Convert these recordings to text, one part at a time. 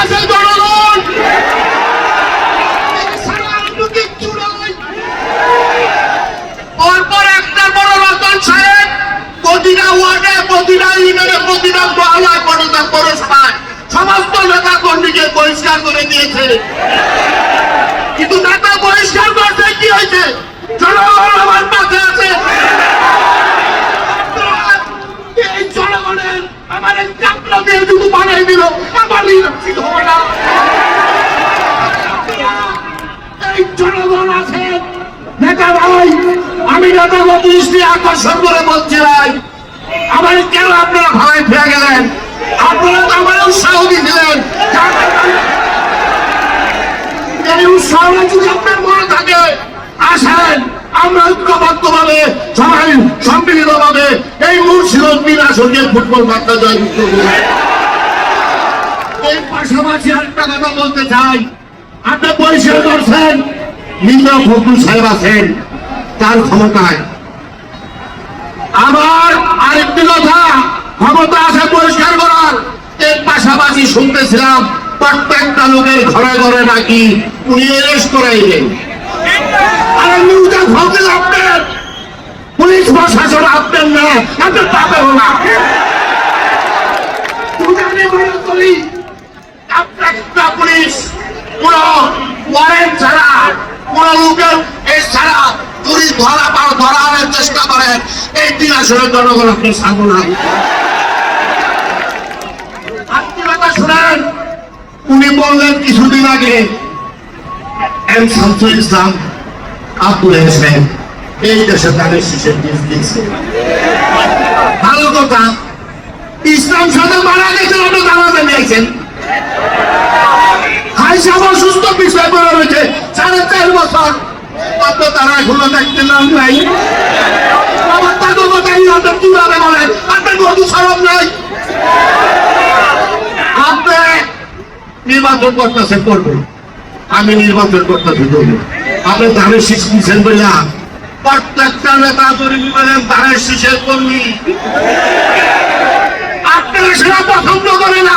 আছে জনগণ। পরপর বড় রতন সাহেব প্রতিটা ওয়ার্ডে প্রতিটা ইউনিয়নে প্রতিটা মহলায় পৌরসভায় সমস্ত নেতা কর্মীকে পরিষ্কার করে দিয়েছে। কিন্তু নেতা পরিষ্কার করতে কি হয়েছে? জনগণ আমার পাশে আছে এই জনগণের আমার এই চাপটা দিয়ে শুধু বানাই দিল আমার নিরক্ষিত হবে না এই জনগণ আছে। নেতা ভাই, আমি নেতাকে দৃষ্টি আকর্ষণ করে বলছি ভাই, আমার কেন আপনারা ভাড়ায় ফিরে গেলেন? আপনারা তো আমার উৎসাহ দিয়েছিলেন। এই উৎসাহটা যদি আপনার মনে থাকে, আসেন, আমরা ঐক্যবদ্ধ ভাবে সবাই সম্মিলিত ভাবে এই মুর্শিদ বিনাশকে ফুটবল মাঠটা করি এই পাশাপাশি আরেকটা কথা বলতে চাই। আপনি পরিষ্কার করছেন, মির্জা ফখরুল সাহেব আছেন, তার ক্ষমতায়। আবার আরেকটি কথা, ক্ষমতা আছে পরিষ্কার করার। এর পাশাপাশি শুনতেছিলাম, প্রত্যেকটা লোকের ঘরে ঘরে নাকি উনি এরেস্ট করাইলেন। আপনার, পুলিশ প্রশাসন আপনার না, আপনার পাবেন না কিন্তু আমি মনে করি প্রত্যেকটা পুলিশ ওয়ারেন্ট ছাড়া লোকের এই ছাড়া ধরা ধরার চেষ্টা এই দিন আসলে উনি বললেন কিছুদিন আগে, এম শামসুল ইসলাম আব্দুল হোসেন, এই দেশে তাদের শিশের দিয়েছে। ভালো কথা। ইসলাম সাথে মারা গেছে ওটা নিয়েছেন হাইসাব অসুস্থ বিষয় করে রয়েছে। সাড়ে চার বছর। তারা দেখতে নাম নাই। বলেন নাই। আমি নির্বাচন করতেছি করব। আপনি ধানের শীষ দিচ্ছেন বললাম প্রত্যেকটা নেতা তৈরি করেন ধানের শীষের কর্মী। আপনারা সেটা পছন্দ করে না।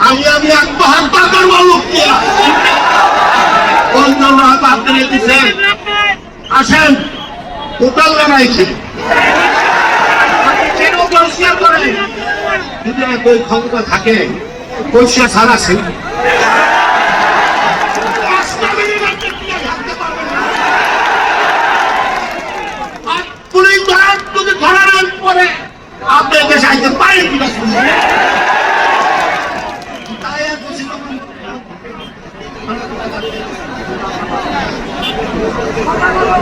আমি আমি আত্মহত্যা করব লোককে অন্য হাত আপনি দিচ্ছেন আসেন পরিষ্কার করে যদি ক্ষমতা থাকে, পয়সা ছাড়া আছে পুলিশ ধরার যদি ধরার পরে আপনার দেশে আইতে পারেন কিনা শুনবেন তাই আর খুশি করবেন। আমাদের দিকে আপনারা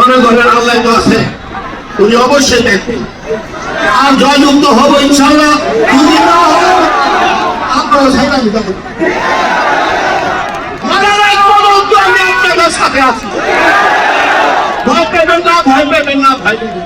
মনে করেন আল্লাহ তো আছে। উনি অবশ্যই দেখবেন আর জয়যুক্ত হব ইনশাল্লাহ আপনারা সাথে আছি। ভয় পেবেন না, ভয় পেবেন না ভাই পেবেন না।